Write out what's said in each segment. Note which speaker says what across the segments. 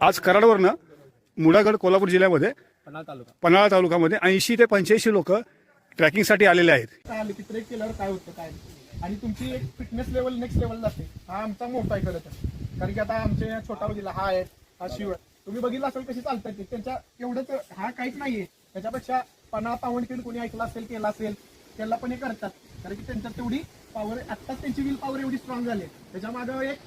Speaker 1: आज कराडवरनं मुडागड कोल्हापूर जिल्ह्यामध्ये
Speaker 2: पन्हाळ तालुका.
Speaker 1: पन्हाळा तालुक्यामध्ये ऐंशी ते पंच्याऐंशी लोक ट्रॅकिंगसाठी आलेले आहेत.
Speaker 2: काय आलं की ट्रेक केल्यावर काय होतं काय. आणि तुमची एक फिटनेस लेवल नेक्स्ट लेवल जाते हा आमचा मोठा आहे खरं तर. कारण की आता आमचे छोटा मुलीला हा आहे हा शिव आहे. तुम्ही बघितलं असेल कशी चालतात ते. त्यांच्या एवढंच हा काहीच नाहीये. त्याच्यापेक्षा पन्हाळ पावनखिंड कोणी ऐकलं असेल केला असेल त्याला पण हे करतात. कारण की त्यांच्यात तेवढी पॉवर आत्ताच त्यांची विल पॉवर एवढी स्ट्रॉंग झाली त्याच्यामागे एक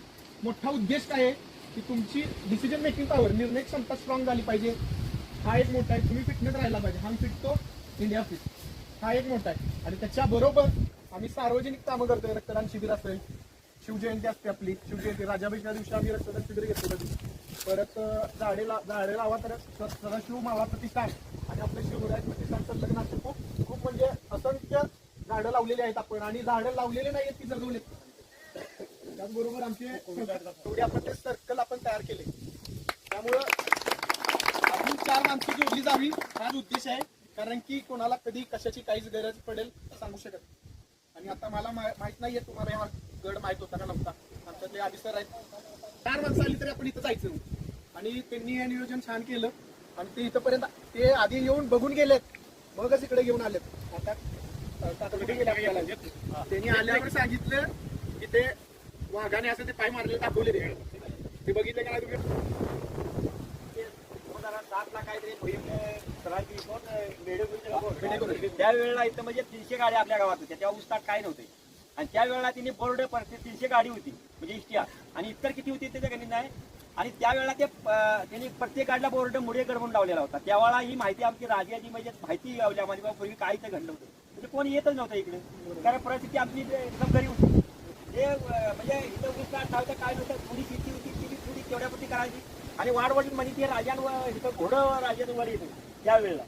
Speaker 2: मोठा उद्देश काय आहे? की तुमची डिसिजन मेकिंग पॉवर निर्णय क्षमता स्ट्रॉंग झाली पाहिजे. हा एक मोठा आहे. तुम्ही फिटनेस राहायला पाहिजे. हा फिट तो इंडिया फिट हा एक मोठा आहे. आणि त्याच्याबरोबर आम्ही सार्वजनिक कामं करतोय. रक्तदान शिबिर असेल शिवजयंती असते आपली. शिवजयंती राजाभिषेका दिवशी आम्ही रक्तदान शिबिर घेतो कधी. परत झाडे ला झाडे लावा तर सदाशिव मावा प्रतिष्ठान आणि आपलं शिवराज प्रतिष्ठान संलग्न असे खूप खूप म्हणजे असंख्य झाडं लावलेली आहेत आपण. आणि झाडं लावलेले आहेत ती जगवलेत? त्याचबरोबर आमचे आपण ते सर्कल आपण तयार केले. त्यामुळं अजून चार माणसं जोडली जावी हाच उद्देश आहे. कारण की कोणाला कधी कशाची काहीच गरज पडेल सांगू शकत आणि आता मला माहीत नाहीये तुम्हाला हा गड माहीत होता का नव्हता. आमच्यातले आधी सर आहेत. चार माणसं आली तरी आपण इथं जायचं. आणि त्यांनी हे नियोजन छान केलं. आणि ते इथंपर्यंत ते आधी येऊन बघून गेलेत. मगच इकडे घेऊन आलेत. आता त्यांनी आल्यावर सांगितलं की ते वाघाने असं ते पाय मारले दाखवले ते. ते बघितले का तुम्ही?
Speaker 3: त्यावेळेला इथं म्हणजे तीनशे गाड्या आपल्या गावात होत्या. तेव्हा उस्ताद काय नव्हते. आणि त्यावेळेला तिने बोर्ड परत तीनशे गाडी होती म्हणजे इष्टिया आणि इतर किती होती त्याच्या गणित नाही. आणि त्यावेळेला ते त्यांनी प्रत्येक गाडीला बोर्ड मुळे म्हणून लावलेला होता. त्यावेळेला ही माहिती आमची राजाची म्हणजे माहिती लावली आम्हाला पूर्वी काय इथं घडलं होतं. म्हणजे कोणी येतच नव्हतं इकडे. कारण परिस्थिती आमची एकदम गरीब होती. ते म्हणजे इथं उस्ताद नव्हतं काय नव्हतं थोडी शेती होती ती थोडी तेवढ्यापुरती करायची? आणि वाढवडील म्हणजे ते राजांवर हिथं घोडं राजांवर येतं त्यावेळेला